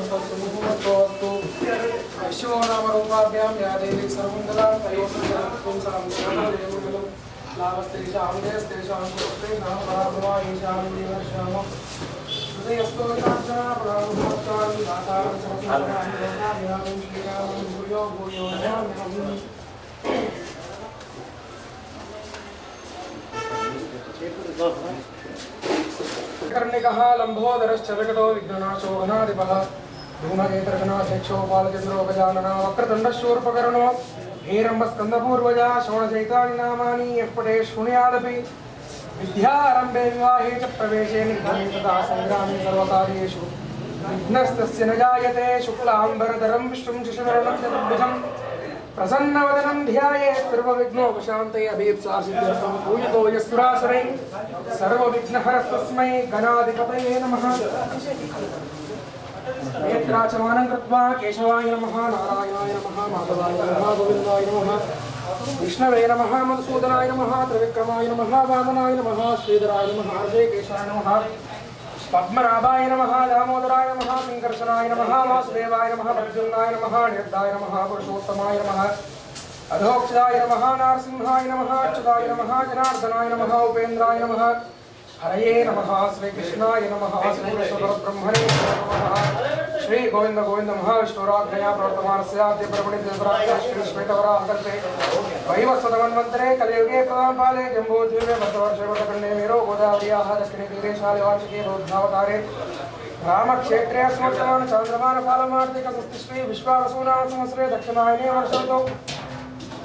सर्वसत्समुखमत्वस्तु ऐशो नामरूपाभ्यां या देवी सर्वमङ्गलां तयोसङ्गलं पुंसां सर्वदेवगुलं लाभस्तेषां देस्तेषां पुस्ते नाम पराभवा ईशां देवश्यामः कर्णिकः लम्बोदरश्चरकटो विघ्ननाशो अनादिपः ధూమకేతర్గణ శేక్షోపాలచంద్రో గజానన వక్రదండశూర్పకరణో హేరంబ స్కందపూర్వజ శోణచైతాని నామాని ఎప్పటే శృణుయాదపి విద్యారంభే వివాహే చ ప్రవేశే నిర్భవే తదా సంగ్రామే సర్వకార్యేషు విఘ్నస్తస్య న జాయతే శుక్లాంబరధరం విష్ణుం శిశువరణం ప్రసన్నవదనం ధ్యాయే సర్వవిఘ్నోపశాంతై అభీప్సాసిద్ధ్యర్థం పూజితో యస్సురాసురై సర్వవిఘ్నహరస్తస్మై గణాధిపతయే నమః नेत्राचमानं कृत्वा केशवाय नमः नारायणाय नमः माधवाय नमः गोविन्दाय नमः विष्णवे नमः मधुसूदनाय नमः त्रिविक्रमाय नमः वामनाय नमः श्रीधराय नमः हर्षे केशाय नमः पद्मनाभाय नमः दामोदराय नमः किङ्कर्षणाय नमः वासुदेवाय नमः प्रद्युम्नाय नमः निर्दाय नमः पुरुषोत्तमाय नमः अधोक्षदाय नमः नारसिंहाय नमः अच्युताय नमः जनार्दनाय नमः उपेन्द्राय नमः हरये नमः श्रीकृष्णाय नमः श्रीकृष्णपरब्रह्मणे नमः। श्री गोविन्द गोविन्द महाविष्णुराज्ञया प्रवर्तमानस्याद्य प्रवणित श्री श्वेतवराहकल्पे वैवस्वतमन्वन्तरे कलियुगे प्रदानपाले जम्बूद्वीपे भक्तवर्षे वटकण्डे मेरो गोदावर्याः दक्षिणे तीरे शालिवार्षिके बौद्धावतारे रामक्षेत्रे दक्षिणायने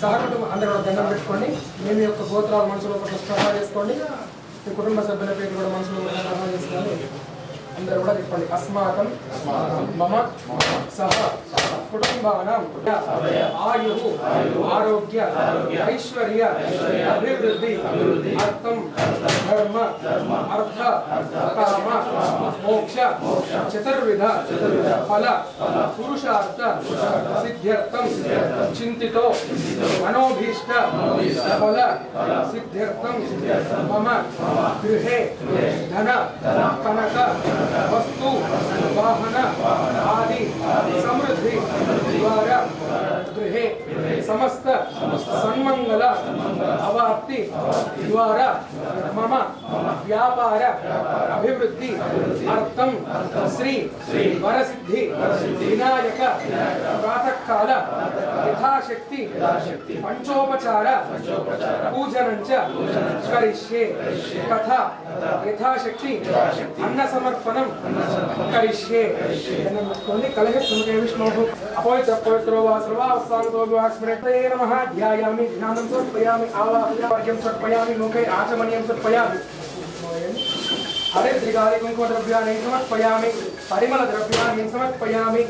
సహకుటుంబ అందరూ కూడా దండం పెట్టుకోండి. మేము యొక్క గోత్రాలు మనసులో ఒక స్పృహ చేసుకోండి. మీ కుటుంబ సభ్యుల పేరు కూడా మనసులో కూడా స్పృహ చేసుకోండి. అందరూ కూడా చెప్పండి. అస్మాకం మమ సహ కుటుంబానం ఆయు ఆరోగ్య ఐశ్వర్య అభివృద్ధి అర్థం ధర్మ అర్థ కామ మోక్ష చతుర్విధ ఫల పురుషార్థ సిద్ధ్యర్థం చింతితో మనోభీష్ట ఫల సిద్ధ్యర్థం మమ గృహే ధన కనక वस्तु वाहन आदि समृद्धि द्वारा సమస్త సన్మంగళ అవాప్తి ద్వారా మమ వ్యాపార అభివృద్ధి అర్థం శ్రీ వరసిద్ధి వినాయక ప్రాతకాల యథాశక్తి పంచోపచార పూజనం చ కరిష్యే తథా యథాశక్తి అన్న సమర్పణం కరిష్యే కలహ సుమకే విష్ణు అపవిత్ర పవిత్రో వా సర్వావస్థానతో వివాస్మృతే गणत्रये नमः ध्यायामि ध्यानं समर्पयामि आवाहयामि समर्पयामि मुखे आचमनीयं समर्पयामि हरिद्रिगादि कुङ्कुमद्रव्याणि समर्पयामि परिमलद्रव्याणि समर्पयामि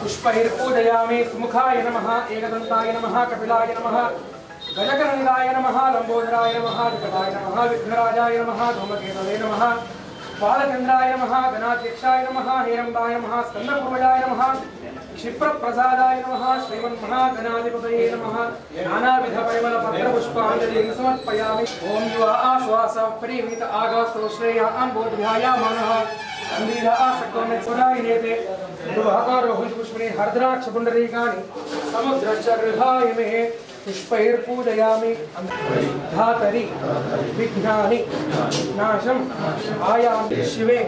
पुष्पैर्पूजयामि सुमुखाय नमः एकदन्ताय नमः कपिलाय नमः गजकरनिलाय नमः लम्बोदराय नमः जगदाय नमः विघ्नराजाय नमः धूमकेतवे नमः बालचन्द्राय नमः गणाध्यक्षाय नमः हेरम्बाय नमः स्कन्दपूर्वजाय नमः क्षिप्रप्रसादाय नमः श्रीमन्महागणाधिपतये नमः। नानाविधपरिमलपत्रपुष्पाञ्जलिं समर्पयामि। ॐ युवा आश्वास प्रीमित आगास्तो श्रेयान् आसक्तोन्नोदायिनेते दुर्भाकारोहितपुष्पिणे हर्द्राक्षपुण्डरीकानि समुद्रश्च गृहाय मे पुष्पैर्पूजयामि धातरि विघ्नानि नाशम् आयामि। शिवे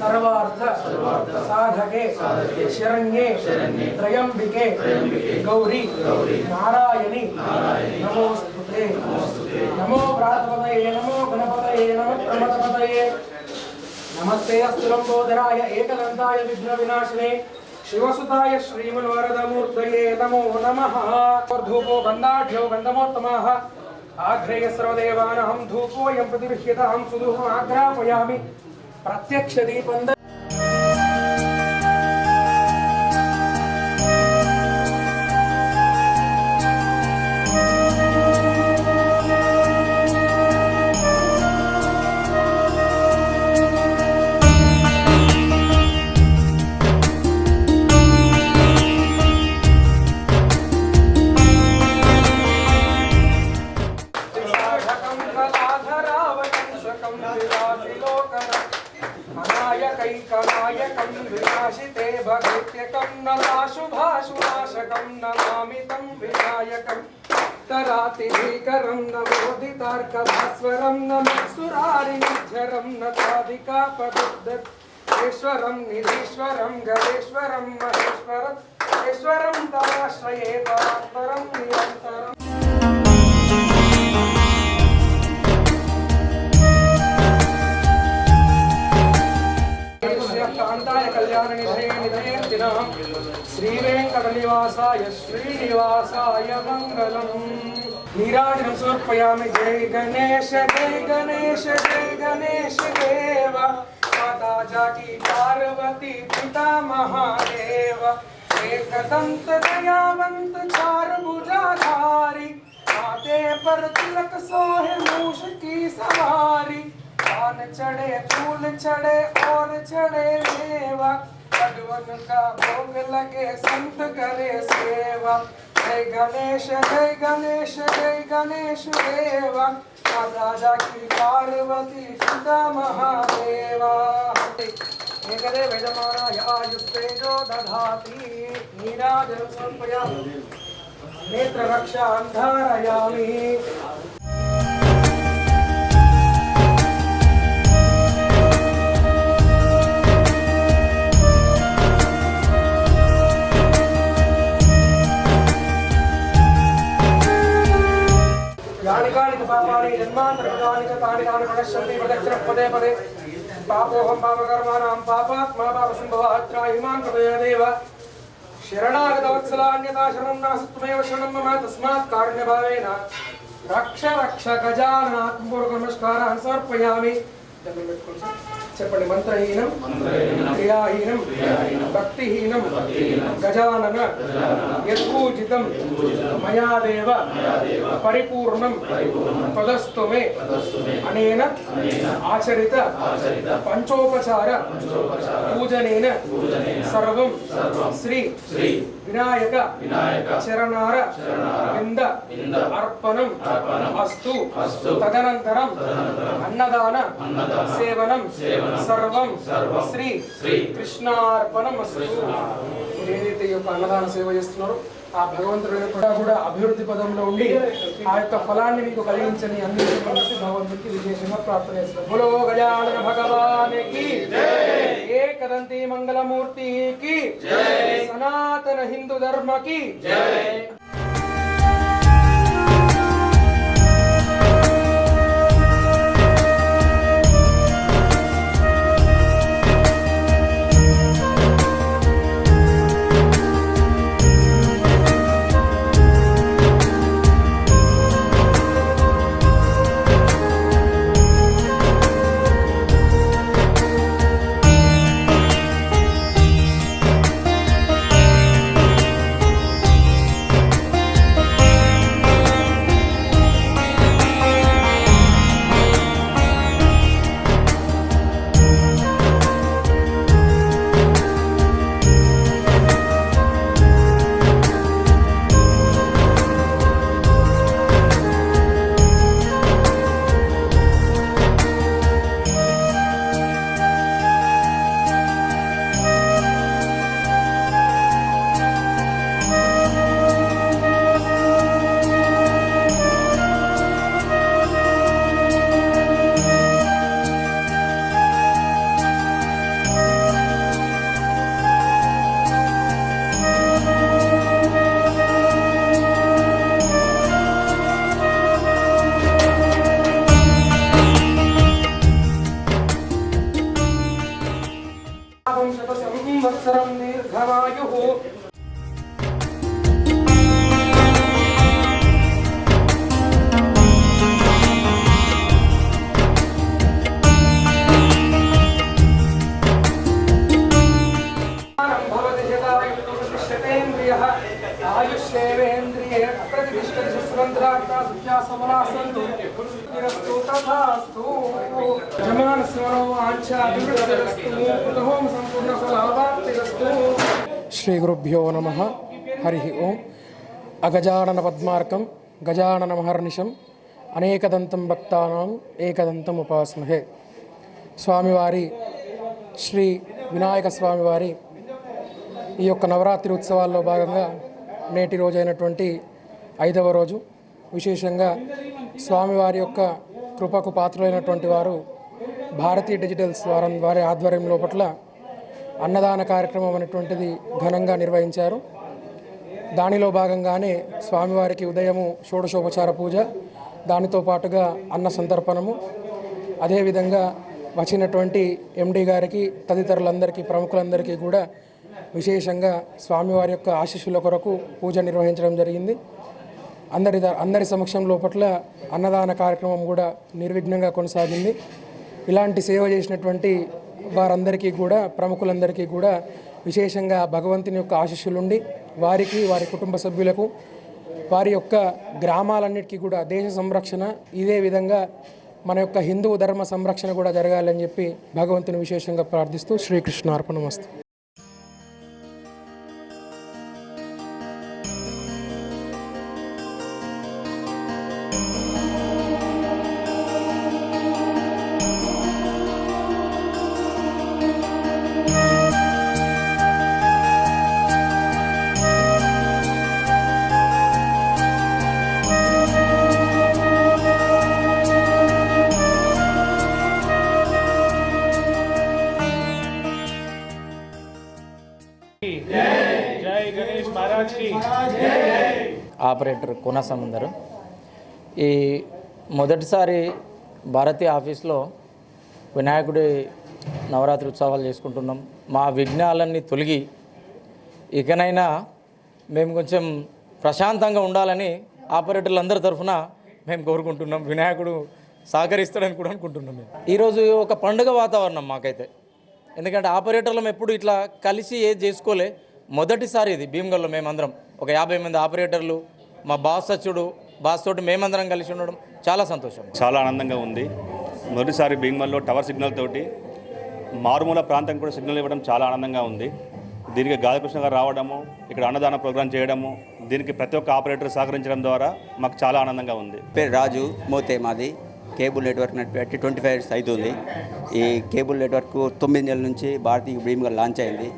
सर्वार्थ साधके शरण्ये त्र्यम्बिके गौरी नारायणि नमोस्तुते नमो प्रातपतये नमो गणपतये नमो प्रमथपतये नमस्ते अस्तु लम्बोदराय एकदन्ताय विघ्नविनाशिने, शिवसुताय श्रीमन्वरदमूर्तये नमो नम। धूपो गन्धाढ्यो गन्धमोत्तमाः। आघ्रेय सर्वदेवानहं धूपोऽयं प्रतिगृह्यतां सुदुहम् प्रत्यक्ष प्रत्यक्षदीपन्द कैकनायकं विनाशिते भगत्यकं नलाशुभाशुनाशकं न तं विनायकं करातिभीकरं नमोदितार्कभास्वरं नमत्सुरारिनिझरं नताधिकापदुद्धेश्वरं निधीश्वरं गवेश्वरं महेश्वरम् ईश्वरं तवाश्रये तवात्परं निरन्तरम्। निधयनिधयन्दिनः श्रीवेङ्कटनिवासाय श्रीनिवासाय मङ्गलम्। नीराजनं समर्पयामि जय गणेश जय गणेश जय गणेश देव। माता जाकी पार्वती पिता महादेव। एकदंत दयावंत चारभुजाधारी। माथे पर तिलक सोहे मूष की सवारी। पान चढ़े, फूल चढ़े और चढ़े मेवा भगवन का भोग लगे, संत करे सेवा। जय गणेश जय गणेश जय गणेश देवा। राजा की पार्वती, पिता महादेवा। समर्पयामि। नेत्ररक्षां धारयामि यानि कानि च पापानि जन्मान्तरकृतानि च तानि तानि प्रणश्यन्ति प्रदक्षिणः पदे पदे पापोऽहं पापकर्माणां पापात्मा पापसम्भवः त्राहिमान् कृपया देव शरणागतवत्सलान्यथा शरणं नास्ति त्वमेव शरणं मम तस्मात् कारुण्यभावेन रक्ष रक्ष చెప్పండి. మంత్రహీనం క్రియాహీనం భక్తిహీనం గజానన యత్పూజితం మయాదేవ పరిపూర్ణం తదస్తుమే అనేన ఆచరిత పంచోపచార పూజనేన సర్వం శ్రీ వినాయక చరణార వింద అర్పణం అస్తు తదనంతరం అన్నదాన సేవనం సర్వం శ్రీ కృష్ణార్పణం ఏదైతే ఈ యొక్క అన్నదాన సేవ చేస్తున్నారో ఆ భగవంతుడు కూడా అభివృద్ధి పదంలో ఉండి ఆ యొక్క ఫలాన్ని మీకు కలిగించని అందించమని భగవంతుడికి విశేషంగా ప్రార్థన బులో గజానన భగవానికి ఏకదంతి మంగళమూర్తి కి సనాతన హిందూ శ్రీ గురుభ్యో నమ హరి ఓం అగజానన పద్మార్కం గజానన మహర్నిషం అనేకదంతం భక్తానం ఏకదంతం ఉపాస్మహే స్వామివారి శ్రీ వినాయక స్వామివారి ఈ యొక్క నవరాత్రి ఉత్సవాల్లో భాగంగా నేటి రోజైనటువంటి ఐదవ రోజు విశేషంగా స్వామివారి యొక్క కృపకు పాత్రులైనటువంటి వారు భారతీయ డిజిటల్స్ వారం వారి ఆధ్వర్యం లోపట్ల అన్నదాన కార్యక్రమం అనేటువంటిది ఘనంగా నిర్వహించారు. దానిలో భాగంగానే స్వామివారికి ఉదయము షోడశోపచార పూజ దానితో పాటుగా అన్న సంతర్పణము. అదేవిధంగా వచ్చినటువంటి ఎండి గారికి తదితరులందరికీ ప్రముఖులందరికీ కూడా విశేషంగా స్వామివారి యొక్క ఆశీస్సుల కొరకు పూజ నిర్వహించడం జరిగింది. అందరి అందరి సమక్షం లోపట్ల అన్నదాన కార్యక్రమం కూడా నిర్విఘ్నంగా కొనసాగింది. ఇలాంటి సేవ చేసినటువంటి వారందరికీ కూడా ప్రముఖులందరికీ కూడా విశేషంగా భగవంతుని యొక్క ఆశీస్సులుండి వారికి వారి కుటుంబ సభ్యులకు వారి యొక్క గ్రామాలన్నిటికీ కూడా దేశ సంరక్షణ ఇదే విధంగా మన యొక్క హిందూ ధర్మ సంరక్షణ కూడా జరగాలని చెప్పి భగవంతుని విశేషంగా ప్రార్థిస్తూ శ్రీకృష్ణ అర్పణమస్తు ఆపరేటర్ కోనసముందరు ఈ మొదటిసారి భారతీయ ఆఫీస్లో వినాయకుడి నవరాత్రి ఉత్సవాలు చేసుకుంటున్నాం. మా విఘ్నాలన్నీ తొలగి ఇకనైనా మేము కొంచెం ప్రశాంతంగా ఉండాలని ఆపరేటర్లందరి తరఫున మేము కోరుకుంటున్నాం. వినాయకుడు సహకరిస్తాడని కూడా అనుకుంటున్నాం మేము. ఈరోజు ఒక పండుగ వాతావరణం మాకైతే. ఎందుకంటే ఆపరేటర్లం ఎప్పుడు ఇట్లా కలిసి ఏది చేసుకోలే. మొదటిసారి ఇది. భీమగల్లో మేమందరం ఒక యాభై మంది ఆపరేటర్లు మా బాస్ సచ్చుడు బాస్ తోటి మేమందరం కలిసి ఉండడం చాలా సంతోషం. చాలా ఆనందంగా ఉంది. మొదటిసారి భీమల్లో టవర్ సిగ్నల్ తోటి మారుమూల ప్రాంతం కూడా సిగ్నల్ ఇవ్వడం చాలా ఆనందంగా ఉంది. దీనికి గాలికృష్ణ గారు రావడము ఇక్కడ అన్నదాన ప్రోగ్రాం చేయడము దీనికి ప్రతి ఒక్క ఆపరేటర్ సహకరించడం ద్వారా మాకు చాలా ఆనందంగా ఉంది. పేరు రాజు మోతే మాది. కేబుల్ నెట్వర్క్ నడిపెట్టి ట్వంటీ ఫైవ్ ఇయర్స్ అవుతుంది ఈ కేబుల్ నెట్వర్క్ తొమ్మిది నెలల నుంచి భారతీయ డ్రీమ్గా లాంచ్ అయింది.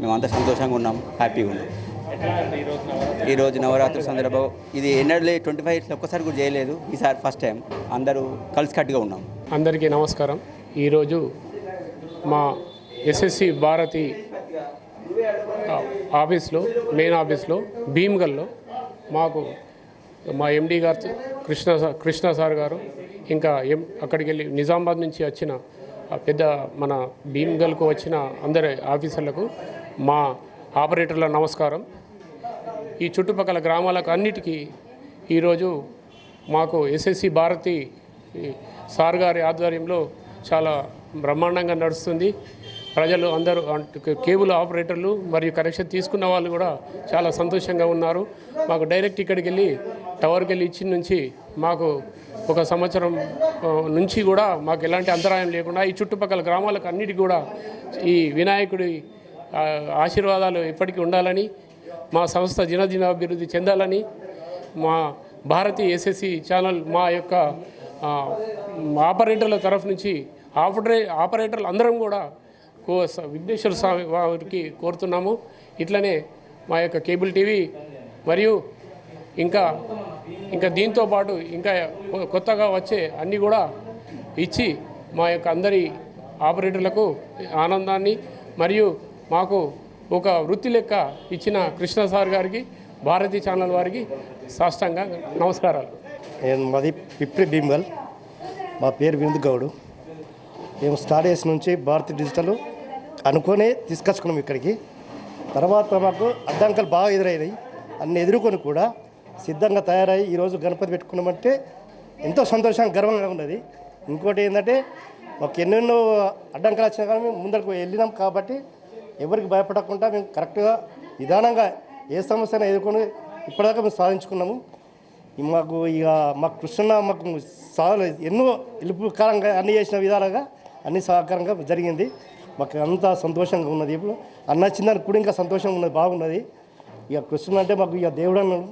మేమంతా సంతోషంగా ఉన్నాం హ్యాపీగా ఉన్నాం. ఈరోజు నవరాత్రి సందర్భం. ఇది ఎన్నడలే ట్వంటీ ఫైవ్ ఇయర్స్ ఒక్కసారి కూడా చేయలేదు. ఈసారి ఫస్ట్ టైం అందరూ కలిసికట్టుగా ఉన్నాం. అందరికీ నమస్కారం. ఈరోజు మా ఎస్ఎస్సి భారతి ఆఫీస్లో మెయిన్ ఆఫీస్లో భీమ్గల్లో మాకు మా ఎండి గారు కృష్ణ సార్ కృష్ణ సార్ గారు ఇంకా ఎం అక్కడికి వెళ్ళి నిజామాబాద్ నుంచి వచ్చిన పెద్ద మన భీమ్గల్కు వచ్చిన అందరి ఆఫీసర్లకు మా ఆపరేటర్ల నమస్కారం. ఈ చుట్టుపక్కల గ్రామాలకు అన్నిటికీ ఈరోజు మాకు ఎస్ఎస్సి భారతి సార్ గారి ఆధ్వర్యంలో చాలా బ్రహ్మాండంగా నడుస్తుంది. ప్రజలు అందరూ కేబుల్ ఆపరేటర్లు మరియు కనెక్షన్ తీసుకున్న వాళ్ళు కూడా చాలా సంతోషంగా ఉన్నారు. మాకు డైరెక్ట్ ఇక్కడికి వెళ్ళి టవర్కి వెళ్ళి ఇచ్చిన నుంచి మాకు ఒక సంవత్సరం నుంచి కూడా మాకు ఎలాంటి అంతరాయం లేకుండా ఈ చుట్టుపక్కల గ్రామాలకు అన్నిటికీ కూడా ఈ వినాయకుడి ఆశీర్వాదాలు ఎప్పటికీ ఉండాలని మా సంస్థ దినదినాభివృద్ధి చెందాలని మా భారతీయ ఎస్ఎస్సి ఛానల్ మా యొక్క ఆపరేటర్ల తరఫు నుంచి ఆపరే ఆపరేటర్లు అందరం కూడా కో విఘ్నేశ్వర స్వామి వారికి కోరుతున్నాము. ఇట్లనే మా యొక్క కేబుల్ టీవీ మరియు ఇంకా ఇంకా దీంతో పాటు ఇంకా కొ- కొత్తగా వచ్చే అన్నీ కూడా ఇచ్చి మా యొక్క అందరి ఆపరేటర్లకు ఆనందాన్ని మరియు మాకు ఒక వృత్తి లెక్క ఇచ్చిన కృష్ణ సార్ గారికి భారతీ ఛానల్ వారికి సాష్టంగా నమస్కారాలు. నేను మాది పిప్రి భీమ్గల్. మా పేరు విందు గౌడు. మేము స్టార్ట్ చేసిన నుంచి భారతి డిజిటల్ అనుకొని తీసుకొచ్చుకున్నాం ఇక్కడికి. తర్వాత మాకు అడ్డంకలు బాగా ఎదురైనాయి. అన్ని ఎదుర్కొని కూడా సిద్ధంగా తయారై ఈరోజు గణపతి పెట్టుకున్నామంటే ఎంతో సంతోషంగా గర్వంగా ఉన్నది. ఇంకోటి ఏంటంటే మాకు ఎన్నెన్నో అడ్డంకలు వచ్చినా కానీ మేము ముందరకు వెళ్ళినాం కాబట్టి ఎవరికి భయపడకుండా మేము కరెక్ట్గా నిదానంగా ఏ సమస్యను ఎదుర్కొని ఇప్పటిదాకా మేము సాధించుకున్నాము. మాకు ఇక మా కృష్ణ మాకు సాధన ఎన్నో ఇలుపుకరంగా అన్ని చేసిన విధాలుగా అన్ని సహకారంగా జరిగింది. మాకు అంతా సంతోషంగా ఉన్నది ఇప్పుడు. అన్న చిన్న కూడా ఇంకా సంతోషంగా ఉన్నది బాగున్నది. ఇక కృష్ణ అంటే మాకు ఇక దేవుడు అన్నాడు.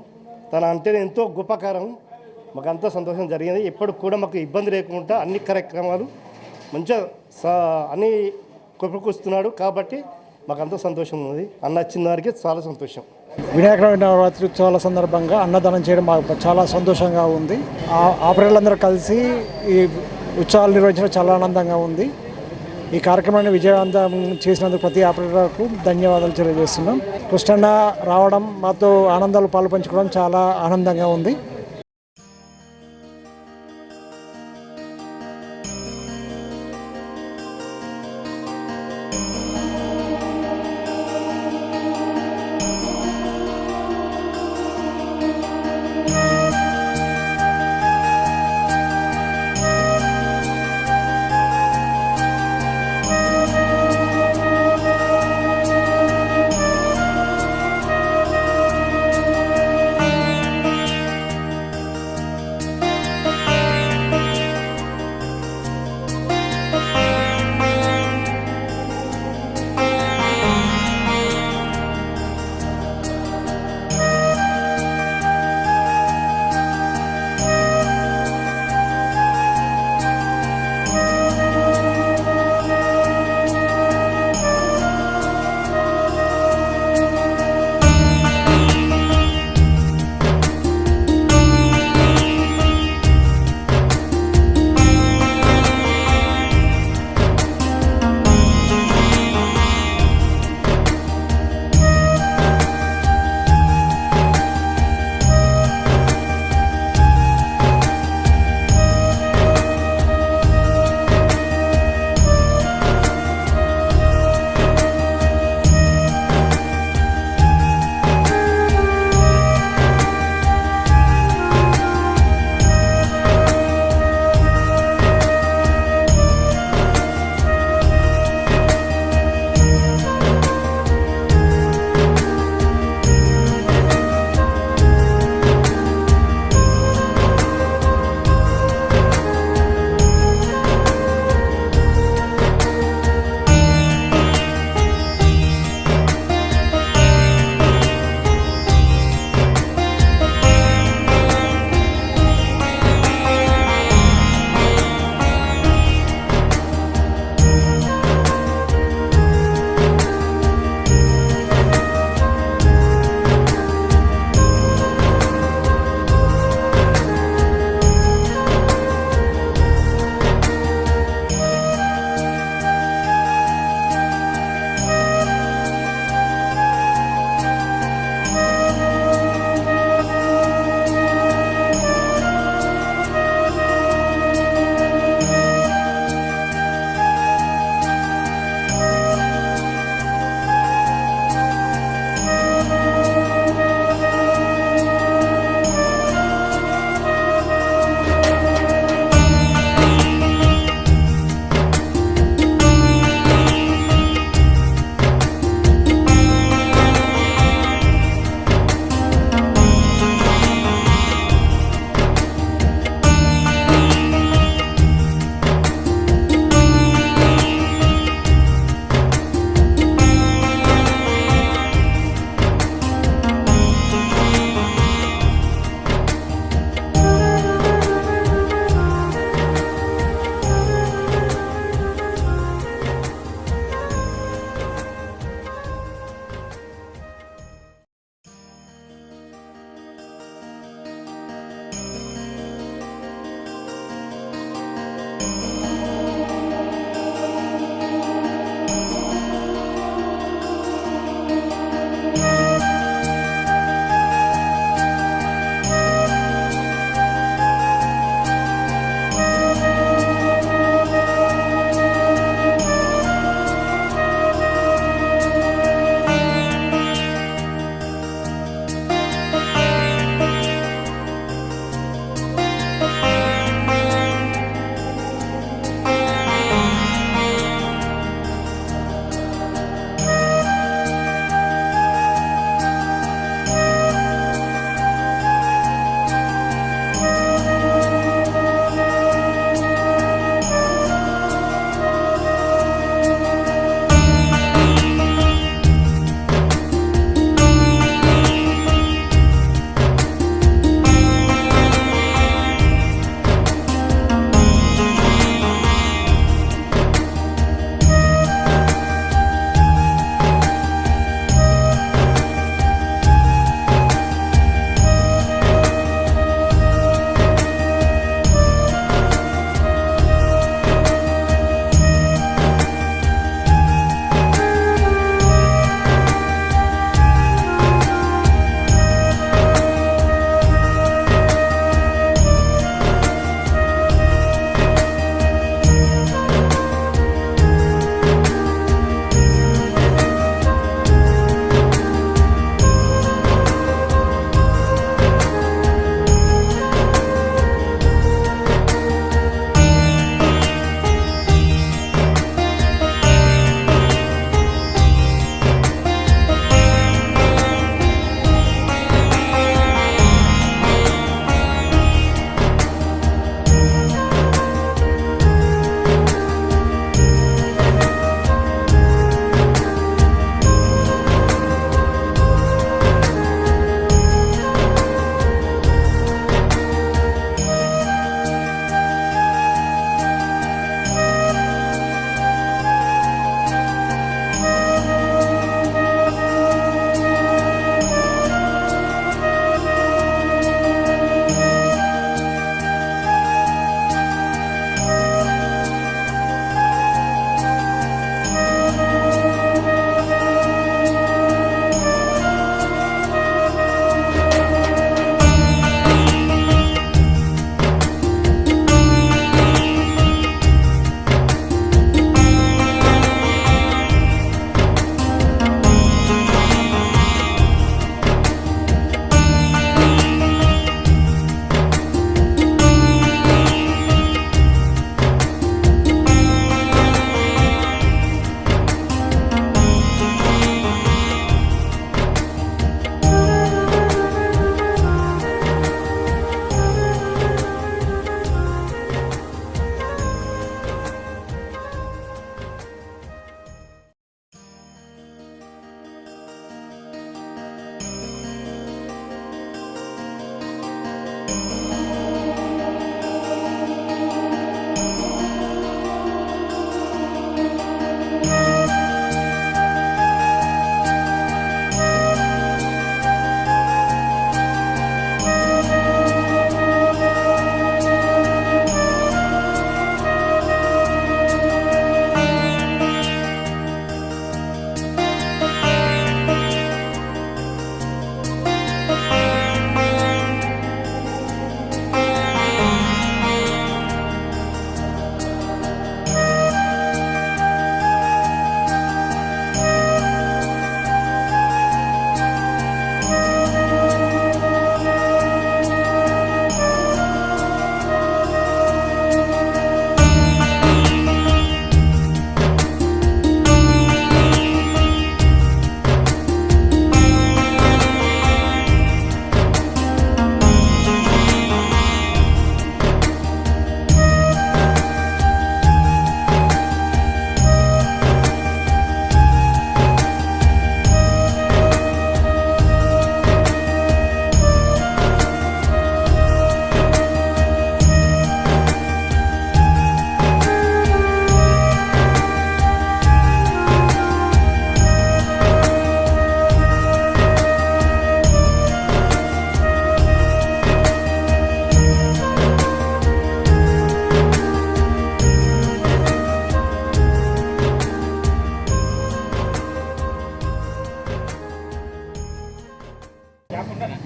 తన అంటే ఎంతో గొప్పకారం మాకు అంతా సంతోషం జరిగింది. ఎప్పుడు కూడా మాకు ఇబ్బంది లేకుండా అన్ని కార్యక్రమాలు మంచిగా సా అన్ని కొప్పుకొస్తున్నాడు కాబట్టి మాకు అంత సంతోషం ఉంది అన్న వచ్చిన వారికి చాలా సంతోషం. వినాయక నవరాత్రి ఉత్సవాల సందర్భంగా అన్నదానం చేయడం మాకు చాలా సంతోషంగా ఉంది. ఆ- ఆపరేటర్లందరూ కలిసి ఈ ఉత్సవాలు నిర్వహించడం చాలా ఆనందంగా ఉంది. ఈ కార్యక్రమాన్ని విజయవంతం చేసినందుకు ప్రతి ఆపరేటర్కు ధన్యవాదాలు తెలియజేస్తున్నాం. కృష్ణన్న రావడం మాతో ఆనందాలు పాలు పంచుకోవడం చాలా ఆనందంగా ఉంది.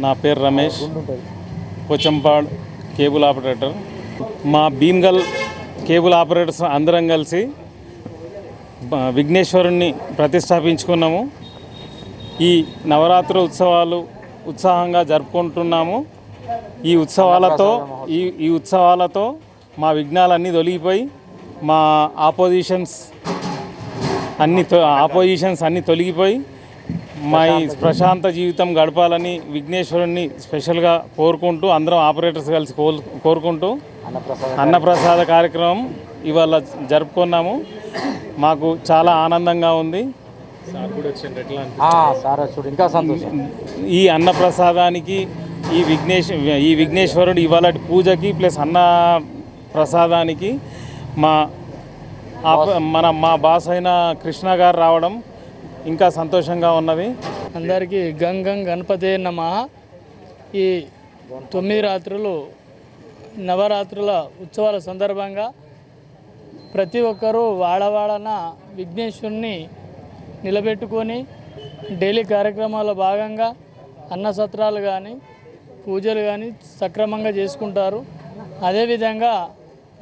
నా పేరు రమేష్. కొచ్చంపాడ్ cable operator. మా భీమ్గల్ కేబుల్ ఆపరేటర్స్ అందరం కలిసి విఘ్నేశ్వరుణ్ణి ప్రతిష్టాపించుకున్నాము. ఈ నవరాత్రి ఉత్సవాలు ఉత్సాహంగా జరుపుకుంటున్నాము. ఈ ఉత్సవాలతో ఈ ఈ ఉత్సవాలతో మా విఘ్నాలన్నీ తొలగిపోయి మా ఆపోజిషన్స్ అన్ని ఆపోజిషన్స్ అన్నీ తొలగిపోయి మా ఈ ప్రశాంత జీవితం గడపాలని విఘ్నేశ్వరుణ్ణి స్పెషల్గా కోరుకుంటూ అందరం ఆపరేటర్స్ కలిసి కోల్ కోరుకుంటూ అన్నప్రసాద కార్యక్రమం ఇవాళ జరుపుకున్నాము. మాకు చాలా ఆనందంగా ఉంది. సార్ చూడు ఇంకా సంతోషం. ఈ అన్నప్రసాదానికి ఈ విఘ్నేశ్ ఈ విఘ్నేశ్వరుడు ఇవాళ పూజకి ప్లస్ అన్న ప్రసాదానికి మా మన మా బాస్ అయిన కృష్ణ గారు రావడం ఇంకా సంతోషంగా ఉన్నవి. అందరికీ గంగం గణపతి నమ. ఈ తొమ్మిది రాత్రులు నవరాత్రుల ఉత్సవాల సందర్భంగా ప్రతి ఒక్కరూ వాడవాడన విఘ్నేశ్వరుని నిలబెట్టుకొని డైలీ కార్యక్రమాల భాగంగా అన్న సత్రాలు కానీ పూజలు కానీ సక్రమంగా చేసుకుంటారు. అదేవిధంగా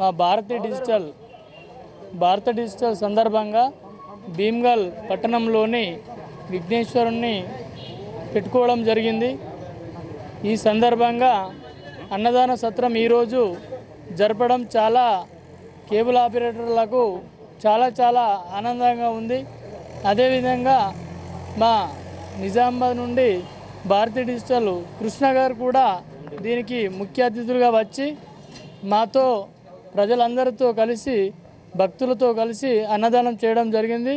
మా భారతీయ డిజిటల్ భారత డిజిటల్ సందర్భంగా భీమ్గల్ పట్టణంలోని విఘ్నేశ్వరుణ్ణి పెట్టుకోవడం జరిగింది. ఈ సందర్భంగా అన్నదాన సత్రం ఈరోజు జరపడం చాలా కేబుల్ ఆపరేటర్లకు చాలా చాలా ఆనందంగా ఉంది. అదేవిధంగా మా నిజామాబాద్ నుండి భారతీయ డిజిటల్ కృష్ణ గారు కూడా దీనికి ముఖ్య అతిథులుగా వచ్చి మాతో ప్రజలందరితో కలిసి భక్తులతో కలిసి అన్నదానం చేయడం జరిగింది.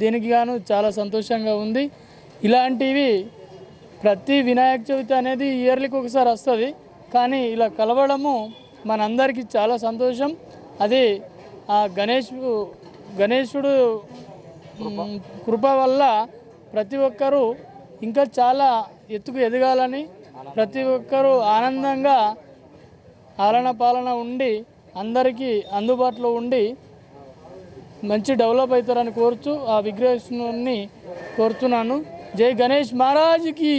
దీనికి గాను చాలా సంతోషంగా ఉంది. ఇలాంటివి ప్రతి వినాయక చవితి అనేది ఇయర్లీకి ఒకసారి వస్తుంది. కానీ ఇలా కలవడము మనందరికీ చాలా సంతోషం. అది ఆ గణేష్ గణేశుడు కృప వల్ల ప్రతి ఒక్కరూ ఇంకా చాలా ఎత్తుకు ఎదగాలని ప్రతి ఒక్కరూ ఆనందంగా ఆలన పాలన ఉండి అందరికీ అందుబాటులో ఉండి మంచి డెవలప్ అవుతారని కోరుచు ఆ విగ్రహాన్ని కోరుతున్నాను. జై గణేష్ మహారాజ్కి